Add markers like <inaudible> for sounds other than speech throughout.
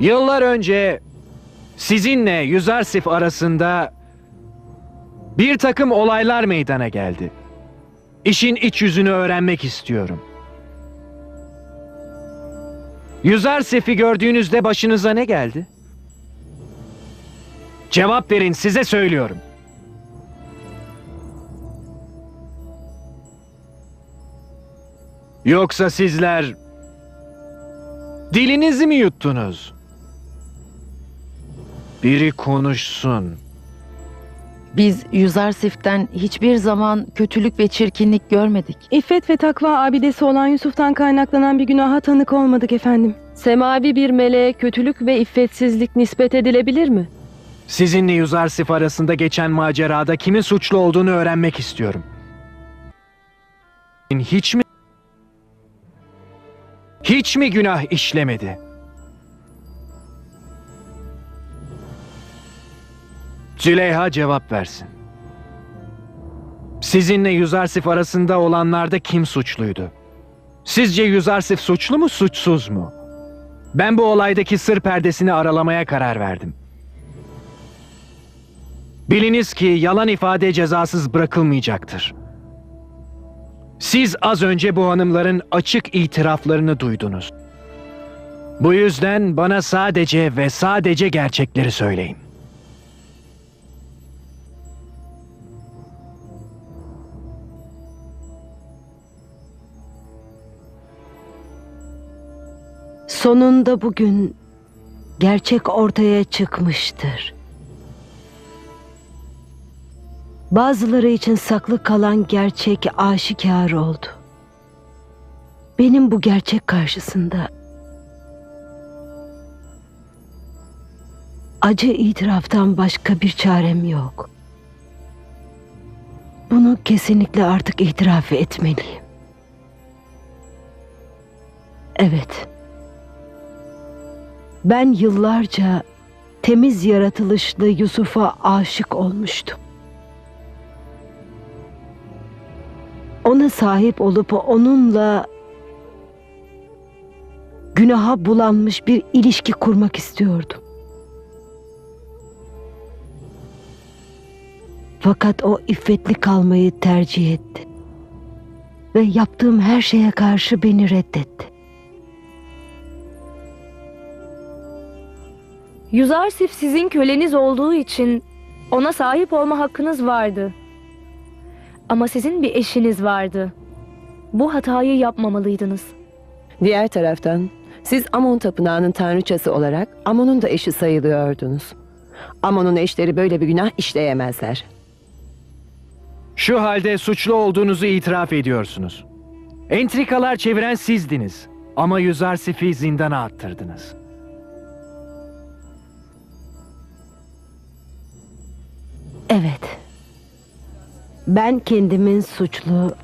Yıllar önce sizinle Yüzarsif arasında bir takım olaylar meydana geldi. İşin iç yüzünü öğrenmek istiyorum. Yüzarsif'i gördüğünüzde başınıza ne geldi? Cevap verin size söylüyorum. Yoksa sizler dilinizi mi yuttunuz? Biri konuşsun. Biz Yüzarsif'ten hiçbir zaman kötülük ve çirkinlik görmedik. İffet ve takva abidesi olan Yusuf'tan kaynaklanan bir günaha tanık olmadık efendim. Semavi bir meleğe kötülük ve iffetsizlik nispet edilebilir mi? Sizinle Yüzarsif arasında geçen macerada kimin suçlu olduğunu öğrenmek istiyorum. Hiç mi hiç mi günah işlemedi? Züleyha cevap versin. Sizinle Yüzarsif arasında olanlarda kim suçluydu? Sizce Yüzarsif suçlu mu, suçsuz mu? Ben bu olaydaki sır perdesini aralamaya karar verdim. Biliniz ki yalan ifade cezasız bırakılmayacaktır. Siz az önce bu hanımların açık itiraflarını duydunuz. Bu yüzden bana sadece ve sadece gerçekleri söyleyin. Sonunda bugün gerçek ortaya çıkmıştır. Bazıları için saklı kalan gerçek aşikar oldu. Benim bu gerçek karşısında acı itiraftan başka bir çarem yok. Bunu kesinlikle artık itiraf etmeliyim. Evet. Ben yıllarca temiz yaratılışlı Yusuf'a aşık olmuştum. Ona sahip olup onunla günaha bulanmış bir ilişki kurmak istiyordum. Fakat o iffetli kalmayı tercih etti. Ve yaptığım her şeye karşı beni reddetti. Yüzarsif sizin köleniz olduğu için ona sahip olma hakkınız vardı. Ama sizin bir eşiniz vardı. Bu hatayı yapmamalıydınız. Diğer taraftan siz Amon tapınağının tanrıçası olarak Amon'un da eşi sayılıyordunuz. Amon'un eşleri böyle bir günah işleyemezler. Şu halde suçlu olduğunuzu itiraf ediyorsunuz. Entrikalar çeviren sizdiniz. Ama Yüzarsif'i zindana attırdınız. Evet. Ben kendimin suçlu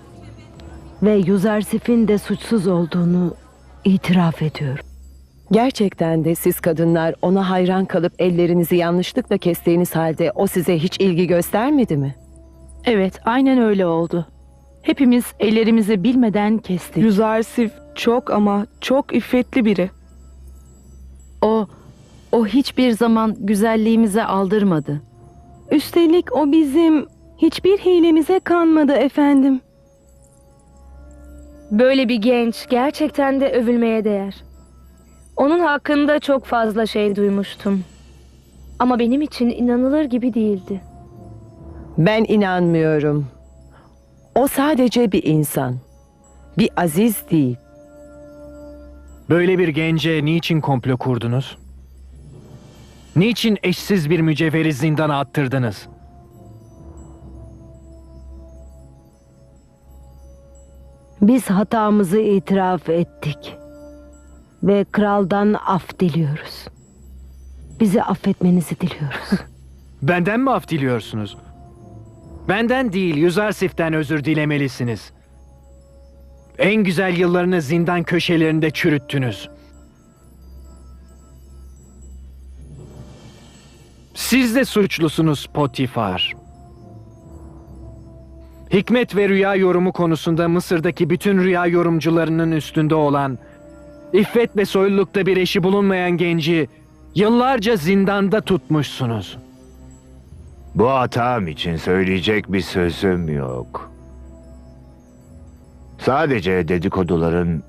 ve Yuzarsif'in de suçsuz olduğunu itiraf ediyorum. Gerçekten de siz kadınlar ona hayran kalıp ellerinizi yanlışlıkla kestiğiniz halde o size hiç ilgi göstermedi mi? Evet, aynen öyle oldu. Hepimiz ellerimizi bilmeden kestik. Yüzarsif çok ama çok iffetli biri. O, o hiçbir zaman güzelliğimize aldırmadı. Üstelik o bizim hiçbir hilemize kanmadı efendim. Böyle bir genç gerçekten de övülmeye değer. Onun hakkında çok fazla şey duymuştum. Ama benim için inanılır gibi değildi. Ben inanmıyorum. O sadece bir insan. Bir aziz değil. Böyle bir gence niçin komplo kurdunuz? Niçin eşsiz bir mücevheri zindana attırdınız? Biz hatamızı itiraf ettik ve kraldan af diliyoruz. Bizi affetmenizi diliyoruz. <laughs> Benden mi af diliyorsunuz? Benden değil, Yüzarsif'ten özür dilemelisiniz. En güzel yıllarını zindan köşelerinde çürüttünüz. Siz de suçlusunuz Potifar. Hikmet ve rüya yorumu konusunda Mısır'daki bütün rüya yorumcularının üstünde olan, iffet ve soylulukta bir eşi bulunmayan genci Yıllarca zindanda tutmuşsunuz. Bu hatam için söyleyecek bir sözüm yok. Sadece dedikoduların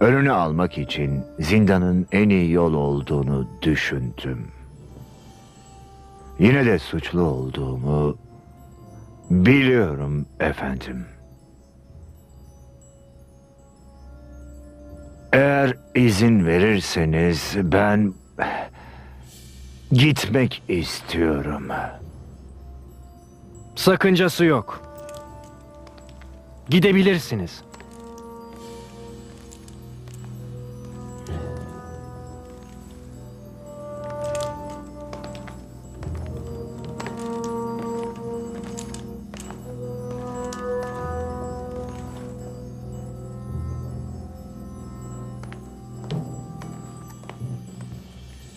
önünü almak için zindanın en iyi yol olduğunu düşündüm. Yine de suçlu olduğumu biliyorum efendim. Eğer izin verirseniz ben gitmek istiyorum. Sakıncası yok. Gidebilirsiniz.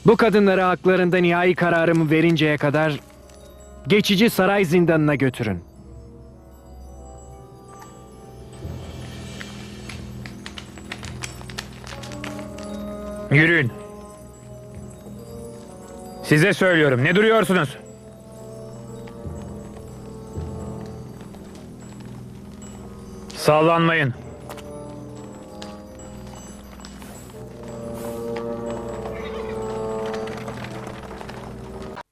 Bu kadınları haklarında nihai kararımı verinceye kadar geçici saray zindanına götürün. Yürüyün. Size söylüyorum. Ne duruyorsunuz? Sallanmayın.